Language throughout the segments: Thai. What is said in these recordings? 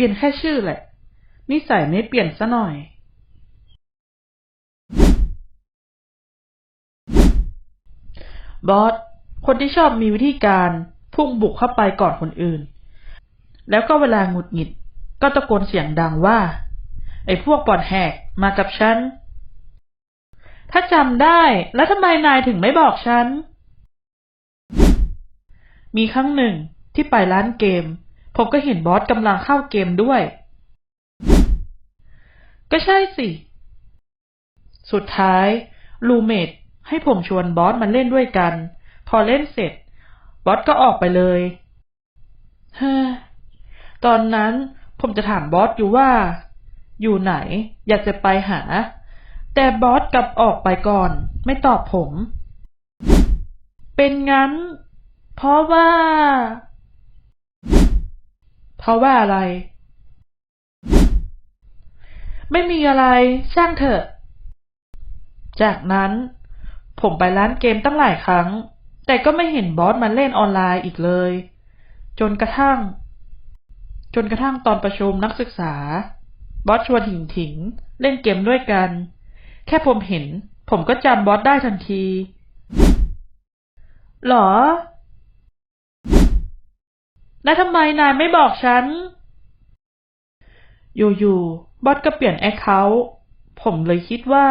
ลี่ยนแค่ชื่อแหละ นิสัยไม่เปลี่ยนซะหน่อยบอสคนที่ชอบมีวิธีการพุ่งบุกเข้าไปก่อนคนอื่น แล้วก็เวลาหงุดหงิด ก็ตะโกนเสียงดังว่า ไอ้พวกปอดแหกมากับฉัน ถ้าจำได้แล้วทำไมนายถึงไม่บอกฉัน มีครั้งหนึ่งที่ไปร้านเกม ผมก็เห็นบอสกำลังเข้าเกมด้วย ก็ใช่สิ สุดท้ายลูเมดให้ผมชวนบอสมาเล่นด้วยกัน พอเล่นเสร็จ บอสก็ออกไปเลยเฮ้อตอนนั้นผมจะถามบอสอยู่ว่า อยู่ไหน อยากจะไปหา แต่บอสกลับออกไปก่อน ไม่ตอบผม เป็นงั้น เพราะว่า เพราะว่าอะไร ไม่มีอะไร ช่างเถอะ จากนั้น ผมไปร้านเกมตั้งหลายครั้ง แต่ก็ไม่เห็นบอสมาเล่นออนไลน์อีกเลย จนกระทั่ง จนกระทั่งตอนประชุมนักศึกษา บอสชวนถิงถิง เล่นเกมด้วยกัน แค่ผมเห็น ผมก็จำบอสได้ทันที หรอ แล้วทำไมนายไม่บอกฉัน อยู่ๆ บอสก็เปลี่ยนแอคเคาท์ผมเลยคิดว่า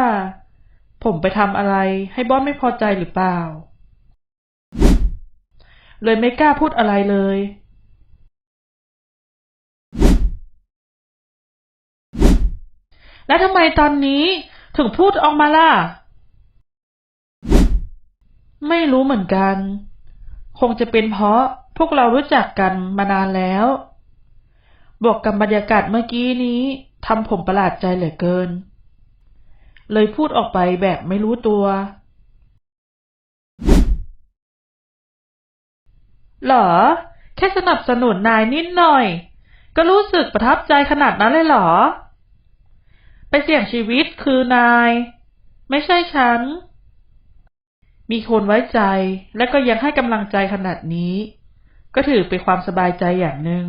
ผมไปทำอะไรให้บอสไม่พอใจหรือเปล่า เลยไม่กล้าพูดอะไรเลย แล้วทำไมตอนนี้ถึงพูดออกมาล่ะ ไม่รู้เหมือนกัน คงจะเป็นเพราะ พวกเรารู้จักกันมานานแล้ว บวกกับบรรยากาศเมื่อกี้นี้ทำผมประหลาดใจเหลือเกิน เลยพูดออกไปแบบไม่รู้ตัว เหรอ แค่สนับสนุนนายนิดหน่อย ก็รู้สึกประทับใจขนาดนั้นเลยเหรอ ไปเสี่ยงชีวิตคือนาย ไม่ใช่ฉันมีคนไว้ใจและก็ยังให้กำลังใจขนาดนี้ ก็ถือเป็นความสบายใจอย่างหนึ่ง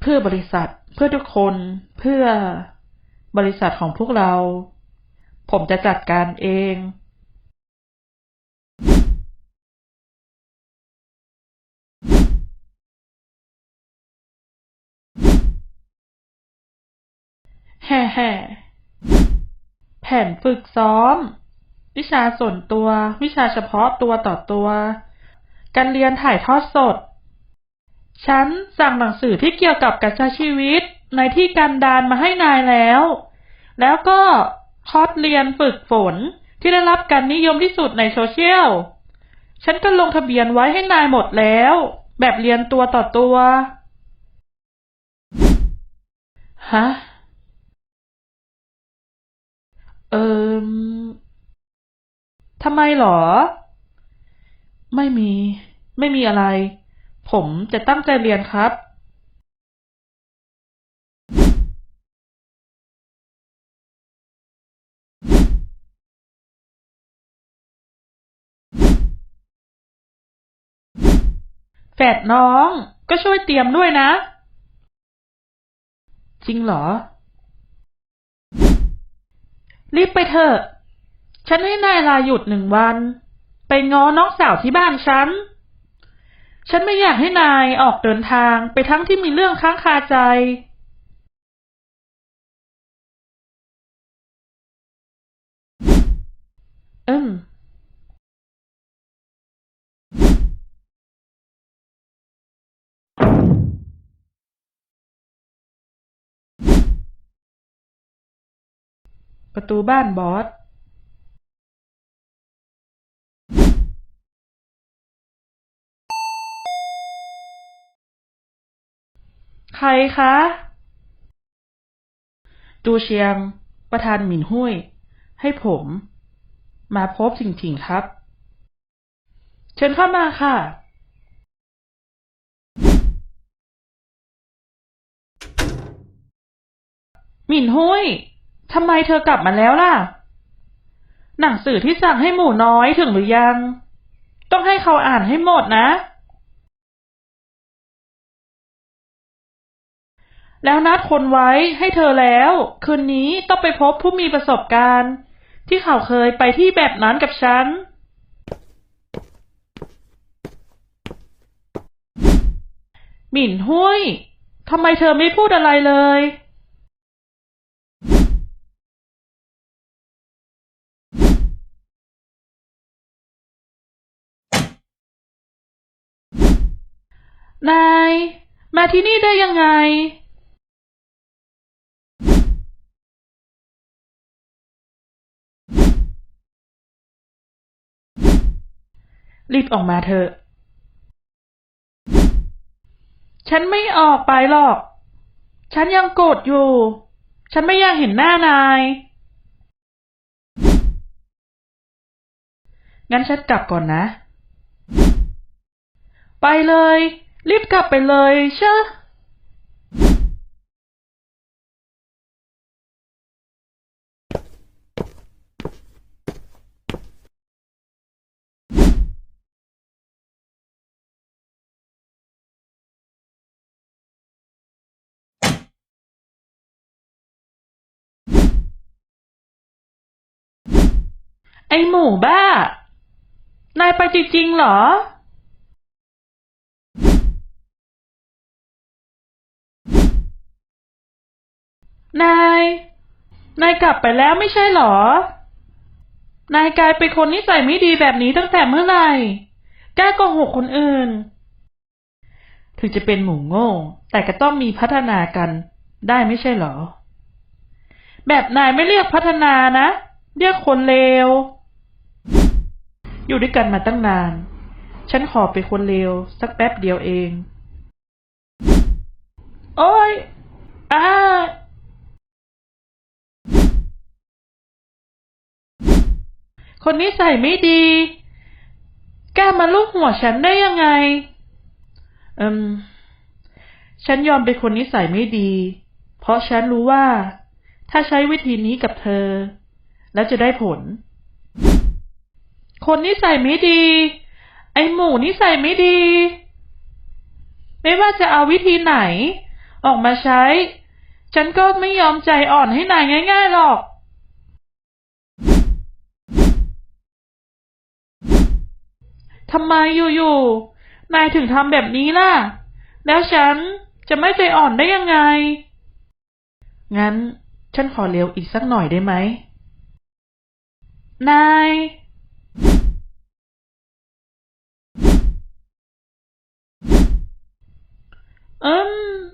เพื่อบริษัท เพื่อทุกคน เพื่อบริษัทของพวกเรา ผมจะจัดการเอง แฮ่แฮ่ ผนฝึกซ้อม วิชาส่วนตัว วิชาเฉพาะตัวต่อตัว การเรียนถ่ายทอดสด ฉันสั่งหนังสือที่เกี่ยวกับการใช้ชีวิตในที่กันดารมาให้นายแล้ว แล้วก็คอร์สเรียนฝึกฝนที่ได้รับการนิยมที่สุดในโซเชียล ฉันก็ลงทะเบียนไว้ให้นายหมดแล้ว แบบเรียนตัวต่อตัว ฮะ เอิมทำไมหรอ ไม่มี ไม่มีอะไร ผมจะตั้งใจเรียนครับ แฝดน้องก็ช่วยเตรียมด้วยนะ จริงเหรอ รีบไปเถอะ ฉันให้นายลาหยุดหนึ่งวัน ไปง้อน้องสาวที่บ้านฉัน ฉันไม่อยากให้นายออกเดินทางไปทั้งที่มีเรื่องค้างคาใจ อืม ประตูบ้านบอสใครคะ จูเชียง ประธานหมินหุ้ย ให้ผม มาพบถิงถิงครับ เชิญเข้ามาค่ะ หมินหุ้ย ทำไมเธอกลับมาแล้วล่ะ หนังสือที่สั่งให้หมูน้อยถึงหรือยัง ต้องให้เขาอ่านให้หมดนะ แล้วนัดคนไว้ให้เธอแล้ว คืนนี้ต้องไปพบผู้มีประสบการณ์ ที่เขาเคยไปที่แบบนั้นกับฉันหมิ่นหุ้ยทำไมเธอไม่พูดอะไรเลย นาย มาที่นี่ได้ยังไง รีบออกมาเถอะ ฉันไม่ออกไปหรอก ฉันยังโกรธอยู่ ฉันไม่อยากเห็นหน้านาย งั้นฉันกลับก่อนนะ ไปเลย รีบกลับไปเลยเชอะไอหมูบ้า นายไปจริงๆเหรอ นาย นายกลับไปแล้วไม่ใช่เหรอ นายกลายเป็นคนนิสัยไม่ดีแบบนี้ตั้งแต่เมื่อไหร่กล้าโกหกคนอื่น ถึงจะเป็นหมูโง่ แต่ก็ต้องมีพัฒนากัน ได้ไม่ใช่เหรอ แบบนายไม่เรียกพัฒนานะ เรียกคนเลว อยู่ด้วยกันมาตั้งนาน ฉันขอเป็นคนเลวสักแป๊บเดียวเอง โอ้ยอ้า คนนิสัยไม่ดีกล้ามาลูกหัวฉันได้ยังไง อืม ฉันยอมเป็นคนนิสัยไม่ดี เพราะฉันรู้ว่า ถ้าใช้วิธีนี้กับเธอ แล้วจะได้ผล คนนิสัยไม่ดี ไอหมูนิสัยไม่ดี ไม่ว่าจะเอาวิธีไหน ออกมาใช้ ฉันก็ไม่ยอมใจอ่อนให้นายง่าย ๆหรอก ทำไมอยู่ๆนายถึงทำแบบนี้ล่ะ แล้วฉันจะไม่ใจอ่อนได้ยังไง งั้นฉันขอเลี้ยวอีกสักหน่อยได้ไหม นาย อืม